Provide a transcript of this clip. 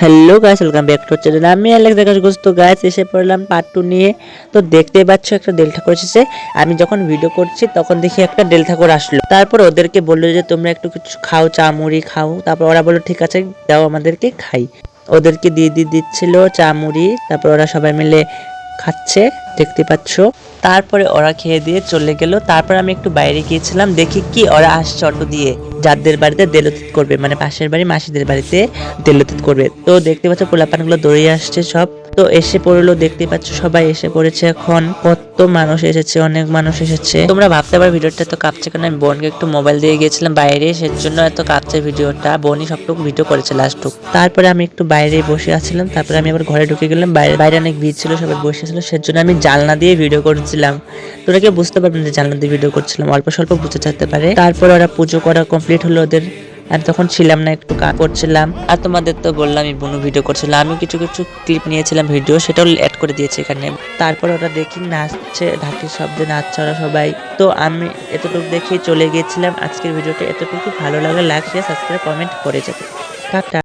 Hello guys welcome back to channel আমি Alex দেখাস গোস্ত গাইস এসে পড়লাম পার্ট টু নিয়ে। তো দেখতে পাচ্ছ একটা ডেল্টা ঠাকুর এসেছে। আমি যখন ভিডিও করছি, তখন দেখি একটা ডেল্টা কোর আসলো। তারপর ওদেরকে বলল যে, তোমরা একটু কিছু খাও, চা, মুড়ি খাও। তারপর ওরা বলল, ঠিক আছে দাও আমাদেরকে খাই। ওদেরকে দিয়ে দিয়ে দিচ্ছিল চা, মুড়ি। তারপর ওরা সবাই মিলে খাচ্ছে, দেখতে পাচ্ছ? তারপরে ওরা খেয়ে দিয়ে চলে গেল। তারপর আমি একটু বাইরে গিয়েছিলাম, দেখি কি ওরা আসছে অটো দিয়ে। যাদের বাড়িতে দেলতিত করবে মানে পাশের বাড়ি মাসিদের বাড়িতে দেলতিত করবে। তো দেখতে পাচ্ছ পোলাপানগুলো দৌড়িয়ে আসছে সব। তো এসে পড়ল, দেখতে পাচ্ছ সবাই এসে পড়েছে এখন। কত মানুষ এসেছে, অনেক মানুষ এসেছে। তোমরা ভাবতে পারো ভিডিওটা তো কাঁপছে কেন? আমি বোনকে একটু মোবাইল দিয়ে গেছিলাম বাইরে, সেজন্য এত কাঁপছে ভিডিওটা। বোনই সবটুকু ভিডিও করেছে লাস্টটুক তারপরে আমি একটু বাইরে বসে আছিলাম, তারপরে আমি আবার ঘরে ঢুকে গেলাম। বাইরে বাইরে অনেক ভিড় ছিল, সবাই বসে ছিল, সেজন্য আমি জানলা দিয়ে ভিডিও করছিলাম। তোরা কেউ বুঝতে পারবেন যে জানলা দিয়ে ভিডিও করছিলাম, অল্প স্বল্প বুঝতে চাইতে পারে। তারপর ওরা পুজো করা কমপ্লিট হলো ওদের। আমি তখন ছিলাম না, একটু কাজ করছিলাম। আর তোমাদের তো বললাম আমি বুনু ভিডিও করছিলাম আমি কিছু কিছু ক্লিপ নিয়েছিলাম ভিডিও সেটাও অ্যাড করে দিয়েছি এখানে। তারপর ওরা দেখি নাচছে, ঢাকির শব্দে নাচছে ওরা সবাই। তো আমি এতটুকু দেখে চলে গিয়েছিলাম আজকের ভিডিওটা এতটুকু ভালো লাগলে লাইক শেয়ার সাবস্ক্রাইব কমেন্ট করে যাবে। টাটা।